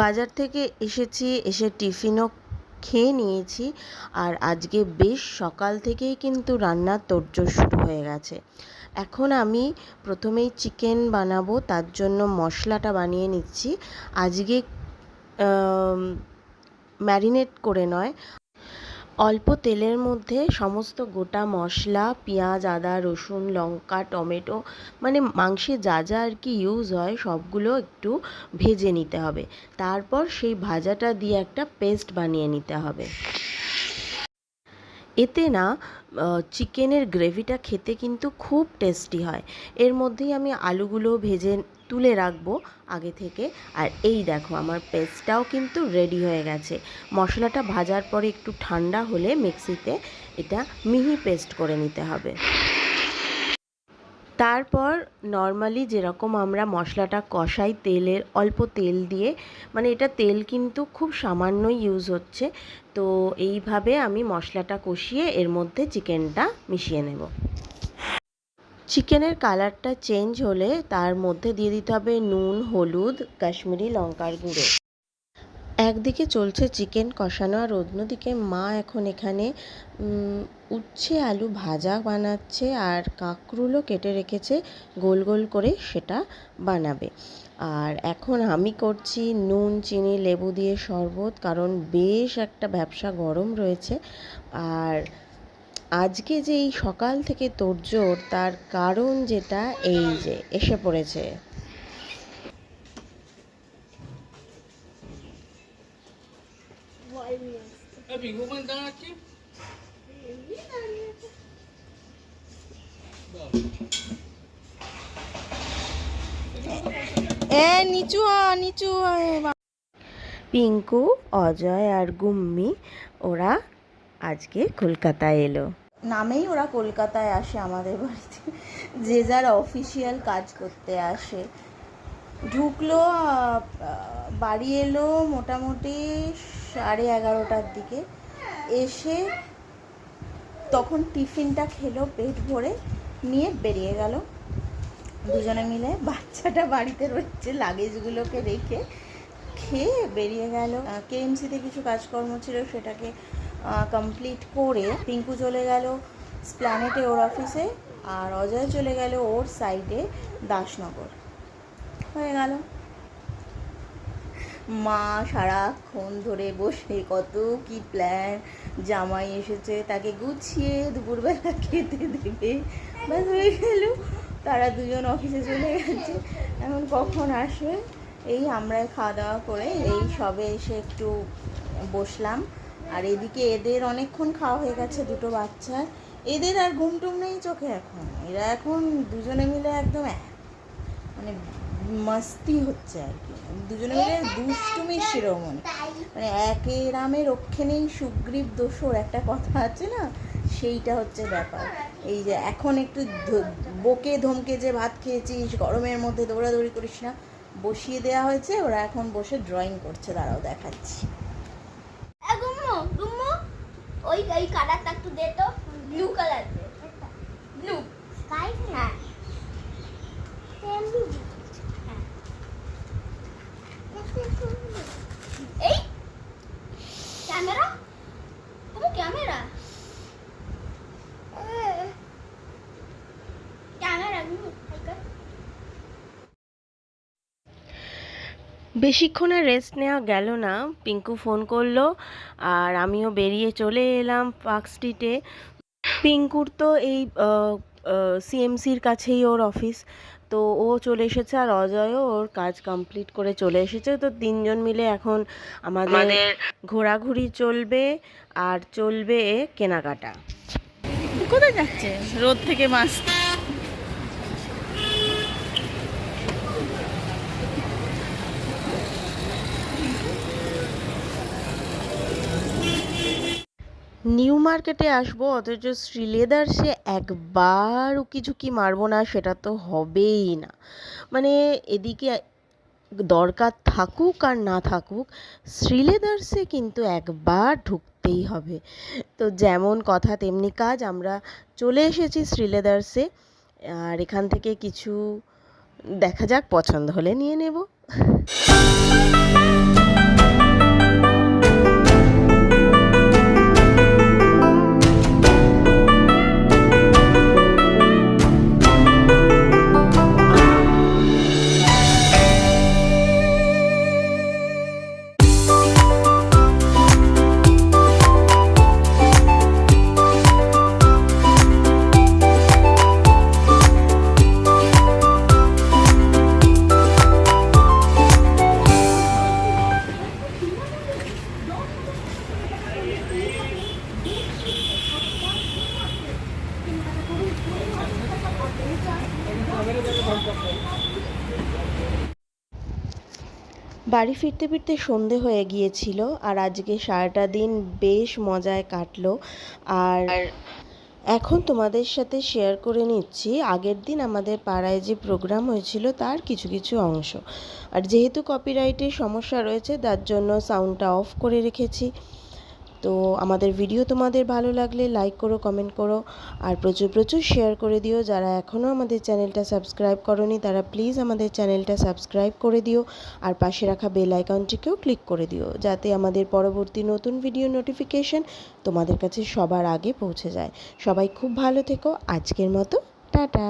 বাজার থেকে এসেছি, এসে টিফিনও খেয়ে নিয়েছি আর আজকে বেশ সকাল থেকেই কিন্তু রান্নার তোড়জোড় শুরু হয়ে গেছে। এখন আমি প্রথমেই চিকেন বানাবো, তার জন্য মশলাটা বানিয়ে নিচ্ছি। আজকে ম্যারিনেট করে নয়। অল্প তেলের মধ্যে সমস্ত গোটা মশলা, পেঁয়াজ, আদা, রসুন, লঙ্কা, টমেটো মানে মাংসে যা যা আর কি ইউজ হয়, সবগুলো একটু ভেজে নিতে হবে। তারপর সেই ভাজাটা দিয়ে একটা পেস্ট বানিয়ে নিতে হবে। এতে না চিকেনের গ্রেভিটা খেতে কিন্তু খুব টেস্টি হয়। এর মধ্যেই আমি আলুগুলো ভেজে তুলে রাখব আগে থেকে। আর এই দেখো, আমার পেস্টটাও কিন্তু রেডি হয়ে গেছে। মশলাটা ভাজার পরে একটু ঠান্ডা হলে মিক্সিতে এটা মিহি পেস্ট করে নিতে হবে। তারপর নর্মালি যেরকম আমরা মশলাটা কষাই তেলের, অল্প তেল দিয়ে মানে এটা তেল কিন্তু খুব সামান্যই ইউজ হচ্ছে। তো এইভাবে আমি মশলাটা কষিয়ে এর মধ্যে চিকেনটা মিশিয়ে নেব। চিকেনের কালারটা চেঞ্জ হলে তার মধ্যে দিয়ে দিতে হবে নুন, হলুদ, কাশ্মীরি লঙ্কার গুঁড়ো। একদিকে চলছে চিকেন কষানো আর অন্যদিকে মা এখন এখানে উচ্ছে আলু ভাজা বানাচ্ছে আর কাঁকরুলও কেটে রেখেছে, গোল গোল করে সেটা বানাবে। আর এখন আমি করছি নুন, চিনি, লেবু দিয়ে শরবত, কারণ বেশ একটা ব্যবসা গরম রয়েছে। আর আজকে যে এই সকাল থেকে তোড়জোড়, তার কারণ যেটা এই যে এসে পড়েছে। এ নিচু নিচু পিঙ্কু অজয় আর গুম্মি ওরা আজকে কলকাতায় এলো। নামেই ওরা কলকাতায় আসে আমাদের বাড়িতে। যে যার অফিসিয়াল কাজ করতে আসে। ঢুকলো বাড়ি এলো মোটামুটি সাড়ে এগারোটার দিকে এসে তখন টিফিনটা খেলো, পেট ভরে নিয়ে বেরিয়ে গেল। দুজনে মিলে বাচ্চাটা বাড়িতে রয়েছে লাগেজগুলোকে রেখে খেয়ে বেরিয়ে গেল। কেএমসিতে কিছু কাজকর্ম ছিল, সেটাকে কমপ্লিট করে পিঙ্কু চলে গেল স্প্ল্যানেটে ওর অফিসে আর অজয় চলে গেল ওর সাইডে দাসনগর। হয়ে গেল। মা সারাক্ষণ ধরে বসে, কত কি প্ল্যান জামাই এসেছে, তাকে গুছিয়ে দুপুরবেলা খেতে দেবে। ব্যাস হয়ে গেল। তারা দুজন অফিসে চলে গেছে। এখন কখন আসবে? এই আমরা খাওয়া দাওয়া করে এই সবে এসে একটু বসলাম। আর এদিকে এদের অনেকক্ষণ খাওয়া হয়ে গেছে, দুটো বাচ্চা। এদের আর ঘুম টুম নেই চোখে এখন। এরা এখন দুজনে মিলে একদম এক- মানে মাস্তি হচ্ছে আর কি। দুজনে মিলে দুষ্টুমি শিরোমণি মানে। একে রামে রক্ষে নেই, সুগ্রীব দোষর একটা কথা আছে না? সেইটা হচ্ছে ব্যাপার। এই যে এখন একটু বকে ধমকে যে ভাত খেয়েছিস, গরমের মধ্যে দৌড়াদৌড়ি করিস না, বসিয়ে দেওয়া হয়েছে, ওরা এখন বসে ড্রয়িং করছে, দাঁড়াও দেখাচ্ছি। ওই ওই কালারটা একটু দে তো ব্লু কালার দে ব্লু স্কাই হ্যাঁ এই ক্যামেরা তুমি ক্যামেরা ক্যামেরা গুম্মু বেশিক্ষণ আর রেস্ট নেওয়া গেল না। পিঙ্কু ফোন করল আর আমিও বেরিয়ে চলে এলাম পার্ক স্ট্রিটে পিঙ্কুর তো এই সিএমসির কাছেই ওর অফিস তো ও চলে এসেছে আর অজয়ও ওর কাজ কমপ্লিট করে চলে এসেছে। তো তিনজন মিলে এখন আমাদের ঘোরাঘুরি চলবে আর চলবে কেনাকাটা। কোথায় যাচ্ছে? রোদ থেকে মাছ? নিউ মার্কেটে আসব, অথচ শ্রীলেদার্সে একবার উকি ঝুঁকি মারবো না, সেটা তো হবেই না। মানে এদিকে দরকার থাকুক আর না থাকুক শ্রীলেদার্সে কিন্তু একবার ঢুকতেই হবে। তো যেমন কথা, তেমনি কাজ, আমরা চলে এসেছি শ্রীলেদার্সে আর এখান থেকে কিছু দেখা যাক, পছন্দ হলে নিয়ে নেব। বাড়ি ফিরতে ফিরতে সন্ধে হয়ে গিয়েছিল আর আজকে সারাটা দিন বেশ মজায় কাটলো। আর এখন তোমাদের সাথে শেয়ার করে নিচ্ছি, আগের দিন আমাদের পাড়ায় যে প্রোগ্রাম হয়েছিল তার কিছু কিছু অংশ। আর যেহেতু কপিরাইটের সমস্যা রয়েছে, তার জন্য সাউন্ডটা অফ করে রেখেছি। তো আমাদের ভিডিও তোমাদের ভালো লাগলে লাইক করো কমেন্ট করো, আর প্রচুর প্রচুর শেয়ার করে দিও। যারা এখনও আমাদের চ্যানেলটা সাবস্ক্রাইব করনি, তারা প্লিজ আমাদের চ্যানেলটা সাবস্ক্রাইব করে দিও, আর পাশে রাখা বেল আইকনটিকেও ক্লিক করে দিও, যাতে আমাদের পরবর্তী নতুন ভিডিও নোটিফিকেশন তোমাদের কাছে সবার আগে পৌঁছে যায়। সবাই খুব ভালো থেকো, আজকের মতো, টাটা।